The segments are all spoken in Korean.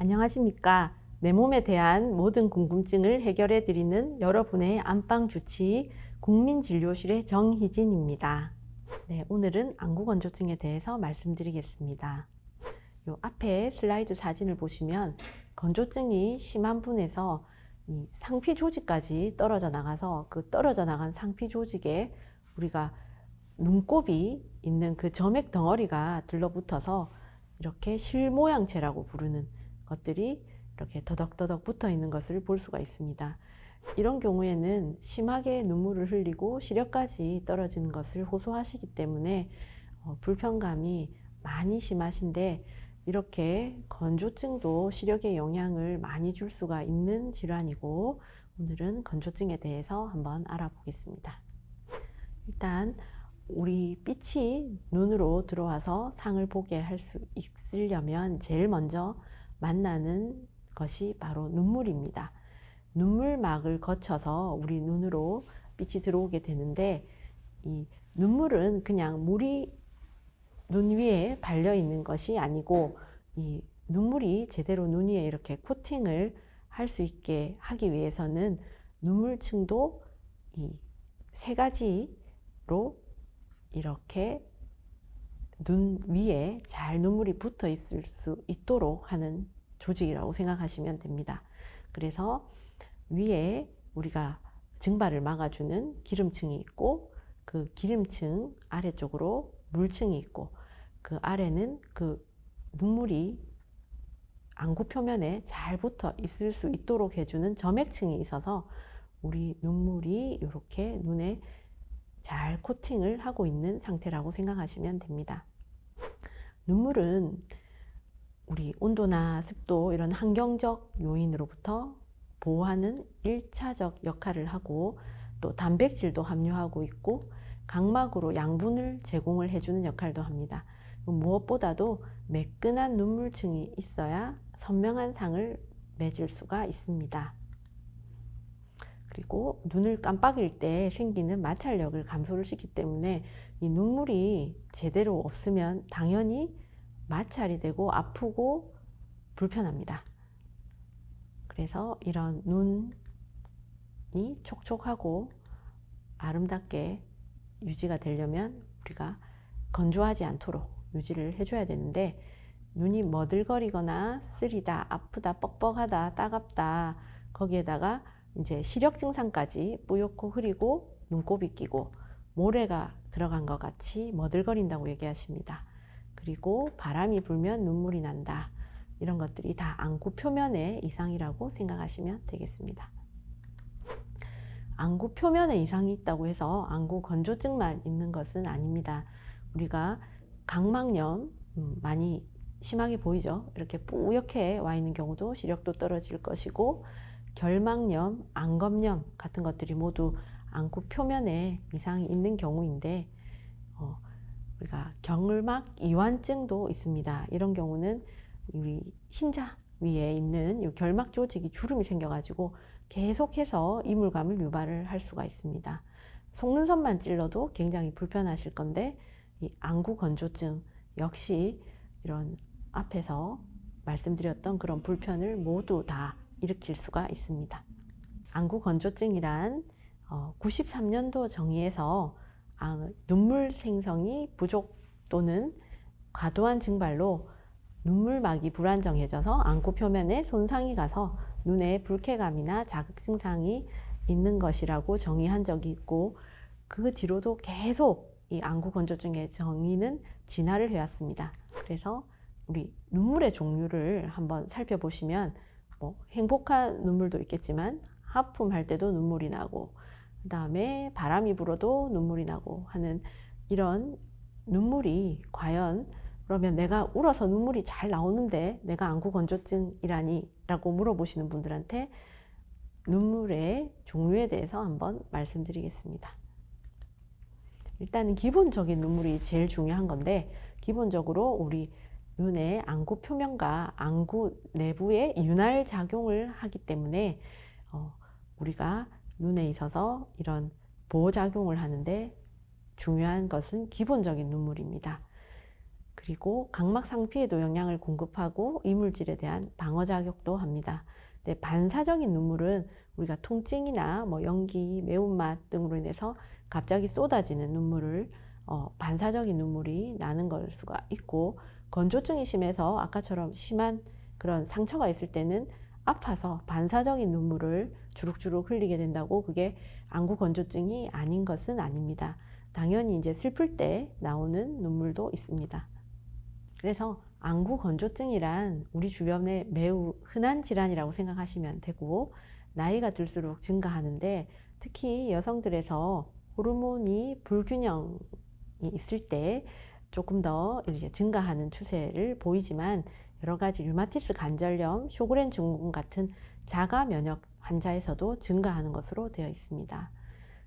안녕하십니까. 내 몸에 대한 모든 궁금증을 해결해 드리는 여러분의 안방 주치 국민진료실의 정희진입니다. 네, 오늘은 안구건조증에 대해서 말씀드리겠습니다. 요 앞에 슬라이드 사진을 보시면 건조증이 심한 분에서 이 상피 조직까지 떨어져 나가서 그 떨어져 나간 상피 조직에 우리가 눈곱이 있는 그 점액 덩어리가 들러붙어서 이렇게 실 모양체라고 부르는 것들이 이렇게 더덕더덕 붙어 있는 것을 볼 수가 있습니다. 이런 경우에는 심하게 눈물을 흘리고 시력까지 떨어지는 것을 호소하시기 때문에 어, 불편감이 많이 심하신데 이렇게 건조증도 시력에 영향을 많이 줄 수가 있는 질환이고 오늘은 건조증에 대해서 한번 알아보겠습니다. 일단 우리 빛이 눈으로 들어와서 상을 보게 할 수 있으려면 제일 먼저 만나는 것이 바로 눈물입니다. 눈물막을 거쳐서 우리 눈으로 빛이 들어오게 되는데 이 눈물은 그냥 물이 눈 위에 발려 있는 것이 아니고 이 눈물이 제대로 눈 위에 이렇게 코팅을 할 수 있게 하기 위해서는 눈물층도 이 세 가지로 이렇게 눈 위에 잘 눈물이 붙어 있을 수 있도록 하는 조직이라고 생각하시면 됩니다. 그래서 위에 우리가 증발을 막아주는 기름층이 있고 그 기름층 아래쪽으로 물층이 있고 그 아래는 그 눈물이 안구 표면에 잘 붙어 있을 수 있도록 해주는 점액층이 있어서 우리 눈물이 이렇게 눈에 잘 코팅을 하고 있는 상태라고 생각하시면 됩니다. 눈물은 우리 온도나 습도 이런 환경적 요인으로부터 보호하는 1차적 역할을 하고 또 단백질도 함유하고 있고 각막으로 양분을 제공을 해주는 역할도 합니다. 무엇보다도 매끈한 눈물층이 있어야 선명한 상을 맺을 수가 있습니다. 그리고 눈을 깜빡일 때 생기는 마찰력을 감소를 시키기 때문에 이 눈물이 제대로 없으면 당연히 마찰이 되고 아프고 불편합니다. 그래서 이런 눈이 촉촉하고 아름답게 유지가 되려면 우리가 건조하지 않도록 유지를 해줘야 되는데 눈이 머들거리거나 쓰리다, 아프다, 뻑뻑하다, 따갑다 거기에다가 이제 시력 증상까지 뿌옇고 흐리고 눈곱이 끼고 모래가 들어간 것 같이 머들거린다고 얘기하십니다. 그리고 바람이 불면 눈물이 난다. 이런 것들이 다 안구 표면의 이상이라고 생각하시면 되겠습니다. 안구 표면에 이상이 있다고 해서 안구 건조증만 있는 것은 아닙니다. 우리가 각막염 음, 많이 심하게 보이죠. 이렇게 뿌옇게 와 있는 경우도 시력도 떨어질 것이고 결막염, 안검염 같은 것들이 모두 안구 표면에 이상이 있는 경우인데 어, 우리가 경을막 이완증도 있습니다. 이런 경우는 우리 흰자 위에 있는 이 결막 조직이 주름이 생겨가지고 계속해서 이물감을 유발을 할 수가 있습니다. 속눈썹만 찔러도 굉장히 불편하실 건데 이 안구 건조증 역시 이런 앞에서 말씀드렸던 그런 불편을 모두 다 일으킬 수가 있습니다. 안구 건조증이란 93년도 정의에서 아, 눈물 생성이 부족 또는 과도한 증발로 눈물막이 불안정해져서 안구 표면에 손상이 가서 눈에 불쾌감이나 자극 증상이 있는 것이라고 정의한 적이 있고 그 뒤로도 계속 이 안구 건조증의 정의는 진화를 해왔습니다. 그래서 우리 눈물의 종류를 한번 살펴보시면 뭐 행복한 눈물도 있겠지만 하품할 때도 눈물이 나고 그 다음에 바람이 불어도 눈물이 나고 하는 이런 눈물이 과연 그러면 내가 울어서 눈물이 잘 나오는데 내가 안구 건조증이라니 라고 물어보시는 분들한테 눈물의 종류에 대해서 한번 말씀드리겠습니다. 일단은 기본적인 눈물이 제일 중요한 건데 기본적으로 우리 눈의 안구 표면과 안구 내부에 윤활 작용을 하기 때문에 어, 우리가 눈에 있어서 이런 보호 작용을 하는데 중요한 것은 기본적인 눈물입니다. 그리고 각막 상피에도 영양을 공급하고 이물질에 대한 방어 작용도 합니다. 네, 반사적인 눈물은 우리가 통증이나 뭐 연기, 매운맛 등으로 인해서 갑자기 쏟아지는 눈물을 어, 반사적인 눈물이 나는 걸 수가 있고 건조증이 심해서 아까처럼 심한 그런 상처가 있을 때는 아파서 반사적인 눈물을 주룩주룩 흘리게 된다고 그게 안구 건조증이 아닌 것은 아닙니다. 당연히 이제 슬플 때 나오는 눈물도 있습니다. 그래서 안구 건조증이란 우리 주변에 매우 흔한 질환이라고 생각하시면 되고 나이가 들수록 증가하는데 특히 여성들에서 호르몬이 불균형이 있을 때 조금 더 이제 증가하는 추세를 보이지만 여러 가지 류마티스 관절염, 쇼그렌 증후군 같은 자가 면역 환자에서도 증가하는 것으로 되어 있습니다.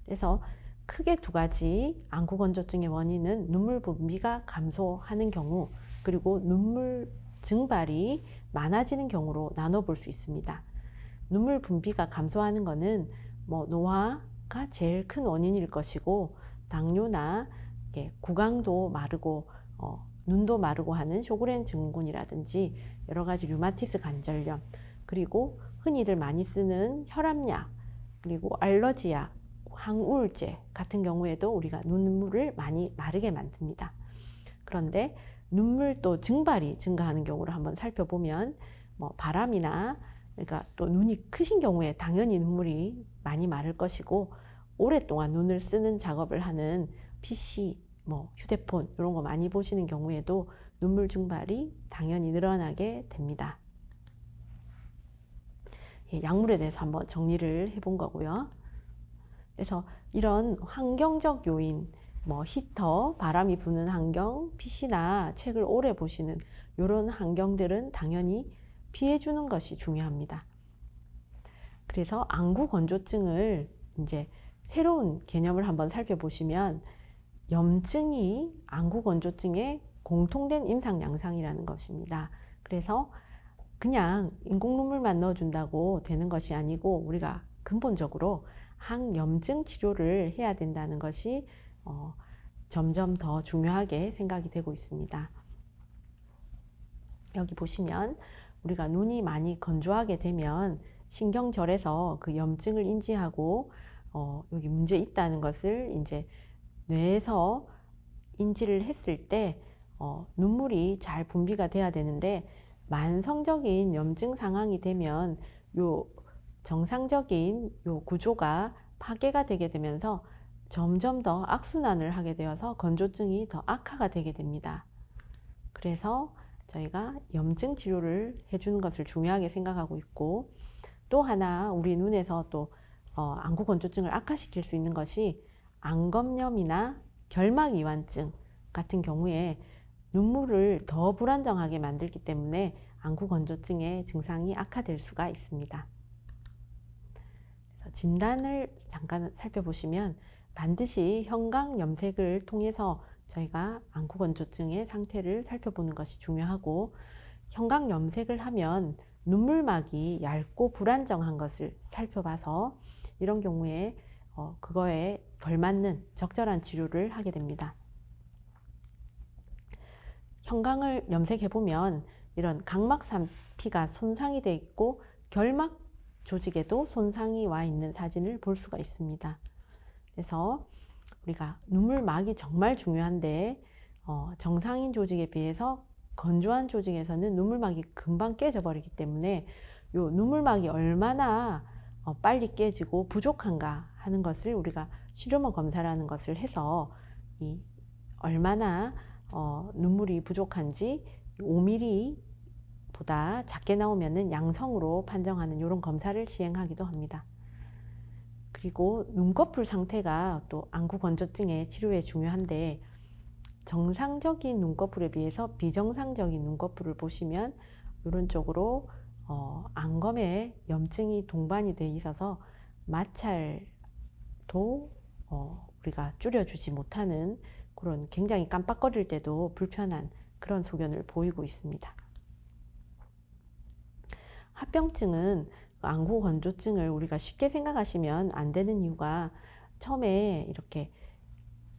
그래서 크게 두 가지 안구 건조증의 원인은 눈물 분비가 감소하는 경우 그리고 눈물 증발이 많아지는 경우로 나눠 볼 수 있습니다. 눈물 분비가 감소하는 것은 뭐 노화가 제일 큰 원인일 것이고 당뇨나 구강도 마르고 어, 눈도 마르고 하는 쇼그렌 증후군이라든지 여러 가지 류마티스 관절염 그리고 흔히들 많이 쓰는 혈압약 그리고 알러지약 항우울제 같은 경우에도 우리가 눈물을 많이 마르게 만듭니다. 그런데 눈물 또 증발이 증가하는 경우를 한번 살펴보면 뭐 바람이나 그러니까 또 눈이 크신 경우에 당연히 눈물이 많이 마를 것이고 오랫동안 눈을 쓰는 작업을 하는 PC, 뭐 휴대폰 이런 거 많이 보시는 경우에도 눈물 증발이 당연히 늘어나게 됩니다. 예, 약물에 대해서 한번 정리를 해본 거고요. 그래서 이런 환경적 요인, 뭐 히터, 바람이 부는 환경, PC나 책을 오래 보시는 이런 환경들은 당연히 피해 주는 것이 중요합니다. 그래서 안구 건조증을 이제 새로운 개념을 한번 살펴보시면 염증이 안구 건조증의 공통된 임상 양상이라는 것입니다. 그래서 그냥 인공 눈물만 넣어준다고 되는 것이 아니고 우리가 근본적으로 항염증 치료를 해야 된다는 것이 어, 점점 더 중요하게 생각이 되고 있습니다. 여기 보시면 우리가 눈이 많이 건조하게 되면 신경절에서 그 염증을 인지하고 어, 여기 문제 있다는 것을 이제 뇌에서 인지를 했을 때 어, 눈물이 잘 분비가 돼야 되는데 만성적인 염증 상황이 되면 요 정상적인 요 구조가 파괴가 되게 되면서 점점 더 악순환을 하게 되어서 건조증이 더 악화가 되게 됩니다. 그래서 저희가 염증 치료를 해주는 것을 중요하게 생각하고 있고 또 하나 우리 눈에서 또 어, 안구 건조증을 악화시킬 수 있는 것이 안검염이나 결막이완증 같은 경우에 눈물을 더 불안정하게 만들기 때문에 안구 건조증의 증상이 악화될 수가 있습니다. 진단을 잠깐 살펴보시면 반드시 형광 염색을 통해서 저희가 안구 건조증의 상태를 살펴보는 것이 중요하고 형광 염색을 하면 눈물막이 얇고 불안정한 것을 살펴봐서 이런 경우에 어, 그거에 걸맞는 적절한 치료를 하게 됩니다. 형광을 염색해 보면 이런 각막산 피가 손상이 되어 있고 결막 조직에도 손상이 와 있는 사진을 볼 수가 있습니다. 그래서 우리가 눈물막이 정말 중요한데 어, 정상인 조직에 비해서 건조한 조직에서는 눈물막이 금방 깨져버리기 때문에 요 눈물막이 얼마나 어, 빨리 깨지고 부족한가 하는 것을 우리가 실험어 검사라는 것을 해서 이 얼마나 어, 눈물이 부족한지 5mm 보다 작게 나오면은 양성으로 판정하는 이런 검사를 시행하기도 합니다. 그리고 눈꺼풀 상태가 또 안구 건조증의 치료에 중요한데 정상적인 눈꺼풀에 비해서 비정상적인 눈꺼풀을 보시면 이런 쪽으로 어, 안검에 염증이 동반이 돼 있어서 마찰도 어, 우리가 줄여주지 못하는 그런 굉장히 깜빡거릴 때도 불편한 그런 소견을 보이고 있습니다. 합병증은 안구 건조증을 우리가 쉽게 생각하시면 안 되는 이유가 처음에 이렇게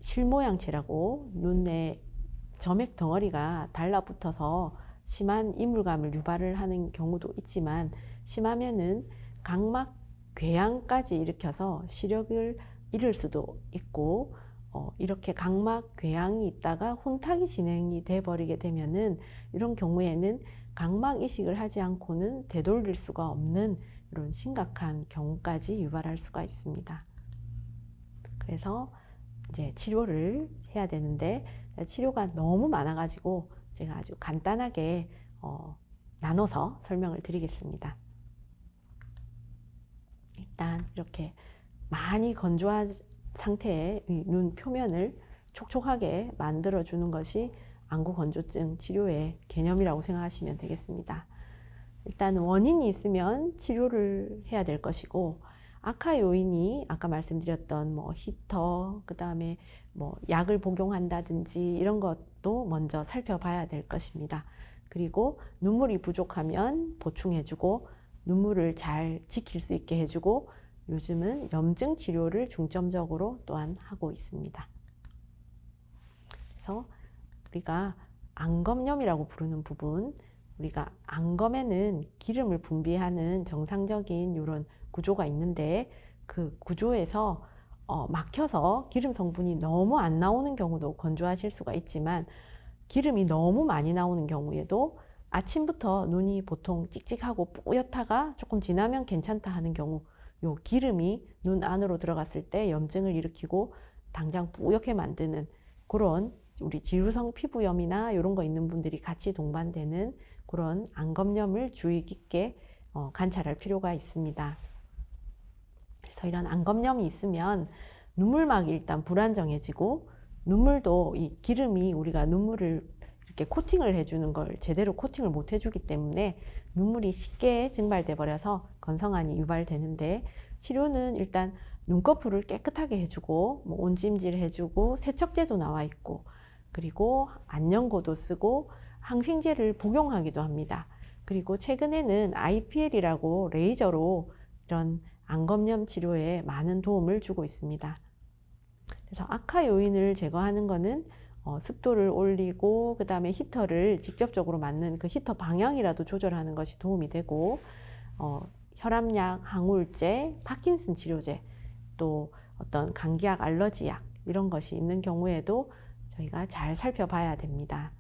실모양체라고 눈에 점액 덩어리가 달라붙어서 심한 이물감을 유발을 하는 경우도 있지만 심하면은 각막 궤양까지 일으켜서 시력을 잃을 수도 있고 어, 이렇게 각막 궤양이 있다가 혼탁이 진행이 돼 버리게 되면은 이런 경우에는 각막 이식을 하지 않고는 되돌릴 수가 없는 이런 심각한 경우까지 유발할 수가 있습니다. 그래서 이제 치료를 해야 되는데 치료가 너무 많아가지고 제가 아주 간단하게 어, 나눠서 설명을 드리겠습니다. 일단 이렇게 많이 건조한 상태의 이눈 표면을 촉촉하게 만들어 주는 것이 안구 건조증 치료의 개념이라고 생각하시면 되겠습니다. 일단 원인이 있으면 치료를 해야 될 것이고 악화 요인이 아까 말씀드렸던 뭐 히터 그 다음에 뭐 약을 복용한다든지 이런 것도 먼저 살펴봐야 될 것입니다. 그리고 눈물이 부족하면 보충해주고 눈물을 잘 지킬 수 있게 해주고 요즘은 염증 치료를 중점적으로 또한 하고 있습니다. 그래서 우리가 안검염이라고 부르는 부분, 우리가 안검에는 기름을 분비하는 정상적인 이런 구조가 있는데 그 구조에서 어, 막혀서 기름 성분이 너무 안 나오는 경우도 건조하실 수가 있지만 기름이 너무 많이 나오는 경우에도 아침부터 눈이 보통 찍찍하고 뿌옇다가 조금 지나면 괜찮다 하는 경우 요 기름이 눈 안으로 들어갔을 때 염증을 일으키고 당장 뿌옇게 만드는 그런 우리 지루성 피부염이나 이런 거 있는 분들이 같이 동반되는 그런 안검염을 주의 깊게 어, 관찰할 필요가 있습니다. 그래서 이런 안검염이 있으면 눈물막이 일단 불안정해지고 눈물도 이 기름이 우리가 눈물을 이렇게 코팅을 해주는 걸 제대로 코팅을 못 해주기 때문에 눈물이 쉽게 증발돼 버려서 건성환이 유발되는데 치료는 일단 눈꺼풀을 깨끗하게 해주고 뭐 온찜질 해주고 세척제도 나와 있고 그리고 안연고도 쓰고 항생제를 복용하기도 합니다. 그리고 최근에는 IPL이라고 레이저로 이런 안검염 치료에 많은 도움을 주고 있습니다. 그래서 악화 요인을 제거하는 것은 어, 습도를 올리고 그 다음에 히터를 직접적으로 맞는 그 히터 방향이라도 조절하는 것이 도움이 되고 어, 혈압약, 항우울제, 파킨슨 치료제 또 어떤 감기약, 알러지약 이런 것이 있는 경우에도 저희가 잘 살펴봐야 됩니다.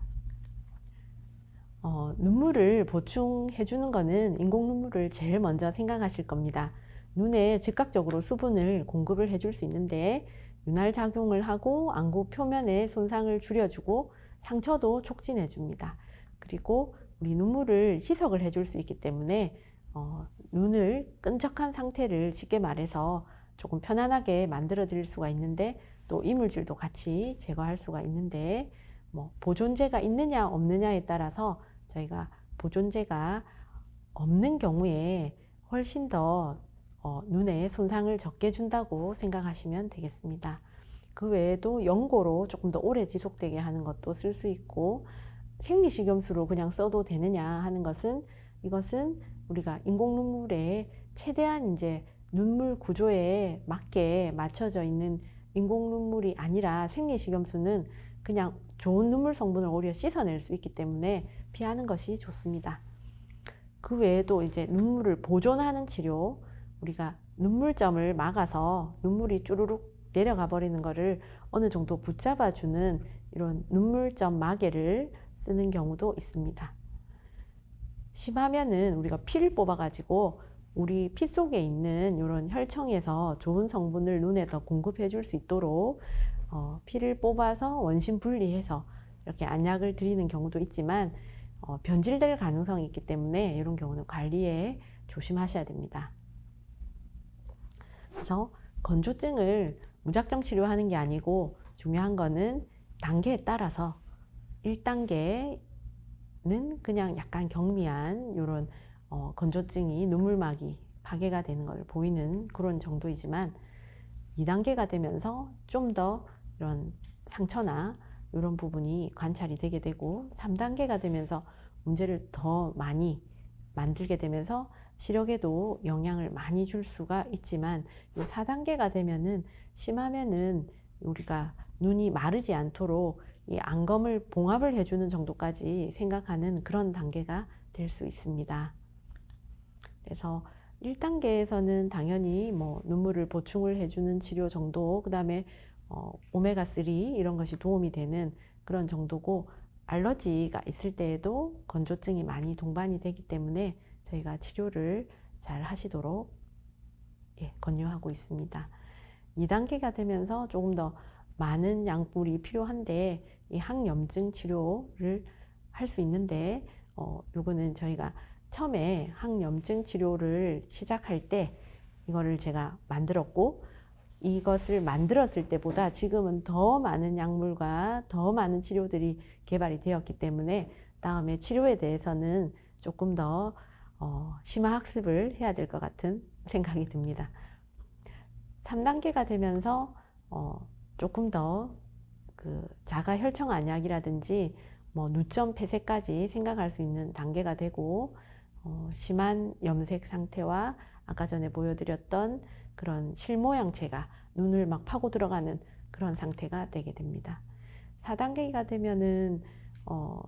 어, 눈물을 보충해 주는 것은 인공 눈물을 제일 먼저 생각하실 겁니다. 눈에 즉각적으로 수분을 공급을 해줄 수 있는데 윤활 작용을 하고 안구 표면의 손상을 줄여주고 상처도 촉진해 줍니다. 그리고 우리 눈물을 희석을 해줄 수 있기 때문에 어, 눈을 끈적한 상태를 쉽게 말해서 조금 편안하게 만들어 드릴 수가 있는데 또 이물질도 같이 제거할 수가 있는데 뭐 보존제가 있느냐 없느냐에 따라서 저희가 보존제가 없는 경우에 훨씬 더 어, 눈에 손상을 적게 준다고 생각하시면 되겠습니다. 그 외에도 연고로 조금 더 오래 지속되게 하는 것도 쓸 수 있고 생리식염수로 그냥 써도 되느냐 하는 것은 이것은 우리가 인공 눈물에 최대한 이제 눈물 구조에 맞게 맞춰져 있는 인공 눈물이 아니라 생리식염수는 그냥 좋은 눈물 성분을 오히려 씻어낼 수 있기 때문에 피하는 것이 좋습니다. 그 외에도 이제 눈물을 보존하는 치료, 우리가 눈물점을 막아서 눈물이 쭈루룩 내려가 버리는 것을 어느 정도 붙잡아 주는 이런 눈물점 마개를 쓰는 경우도 있습니다. 심하면은 우리가 피를 뽑아 가지고 우리 피 속에 있는 이런 혈청에서 좋은 성분을 눈에 더 공급해 줄 수 있도록 어, 피를 뽑아서 원심 분리해서 이렇게 안약을 드리는 경우도 있지만 어, 변질될 가능성이 있기 때문에 이런 경우는 관리에 조심하셔야 됩니다. 그래서 건조증을 무작정 치료하는 게 아니고 중요한 거는 단계에 따라서 1단계는 그냥 약간 경미한 이런 어, 건조증이 눈물막이 파괴가 되는 걸 보이는 그런 정도이지만 2단계가 되면서 좀 더 이런 상처나 이런 부분이 관찰이 되게 되고 3단계가 되면서 문제를 더 많이 만들게 되면서 시력에도 영향을 많이 줄 수가 있지만 이 4단계가 되면은 심하면은 우리가 눈이 마르지 않도록 이 안검을 봉합을 해주는 정도까지 생각하는 그런 단계가 될 수 있습니다. 그래서 1단계에서는 당연히 뭐 눈물을 보충을 해주는 치료 정도, 그 다음에 어, 오메가3 이런 것이 도움이 되는 그런 정도고, 알러지가 있을 때에도 건조증이 많이 동반이 되기 때문에 저희가 치료를 잘 하시도록 예, 권유하고 있습니다. 2단계가 되면서 조금 더 많은 약물이 필요한데 이 항염증 치료를 할 수 있는데 어, 요거는 저희가 처음에 항염증 치료를 시작할 때 이거를 제가 만들었고 이것을 만들었을 때보다 지금은 더 많은 약물과 더 많은 치료들이 개발이 되었기 때문에 다음에 치료에 대해서는 조금 더 어, 심화 학습을 해야 될 것 같은 생각이 듭니다. 3단계가 되면서 어, 조금 더 그 자가 혈청 안약이라든지 뭐 누점 폐쇄까지 생각할 수 있는 단계가 되고 어, 심한 염색 상태와 아까 전에 보여드렸던 그런 실모양체가 눈을 막 파고 들어가는 그런 상태가 되게 됩니다. 4단계가 되면은 어,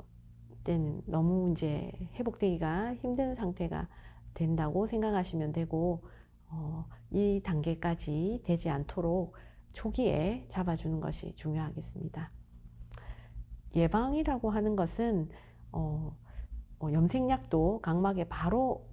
때는 너무 이제 회복되기가 힘든 상태가 된다고 생각하시면 되고 어, 이 단계까지 되지 않도록 초기에 잡아주는 것이 중요하겠습니다. 예방이라고 하는 것은 어, 어, 염색약도 각막에 바로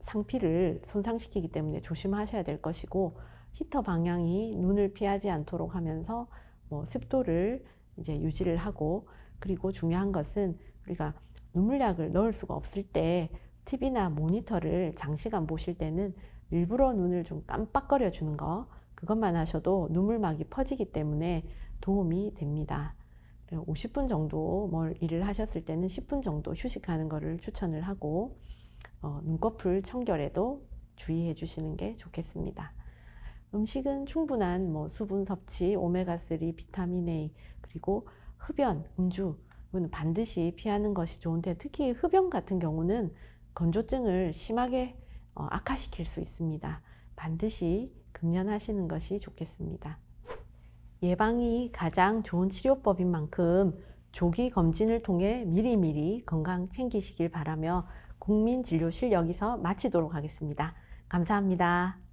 상피를 손상시키기 때문에 조심하셔야 될 것이고 히터 방향이 눈을 피하지 않도록 하면서 뭐 습도를 이제 유지를 하고 그리고 중요한 것은 우리가 눈물약을 넣을 수가 없을 때 TV나 모니터를 장시간 보실 때는 일부러 눈을 좀 깜빡거려 주는 거 그것만 하셔도 눈물막이 퍼지기 때문에 도움이 됩니다. 50분 정도 뭘 일을 하셨을 때는 10분 정도 휴식하는 것을 추천을 하고 어, 눈꺼풀 청결에도 주의해 주시는 게 좋겠습니다. 음식은 충분한 뭐 수분 섭취, 오메가3, 비타민 A 그리고 흡연, 음주 이거는 반드시 피하는 것이 좋은데 특히 흡연 같은 경우는 건조증을 심하게 어, 악화시킬 수 있습니다. 반드시 금연하시는 것이 좋겠습니다. 예방이 가장 좋은 치료법인 만큼 조기 검진을 통해 미리미리 건강 챙기시길 바라며 국민진료실 여기서 마치도록 하겠습니다. 감사합니다.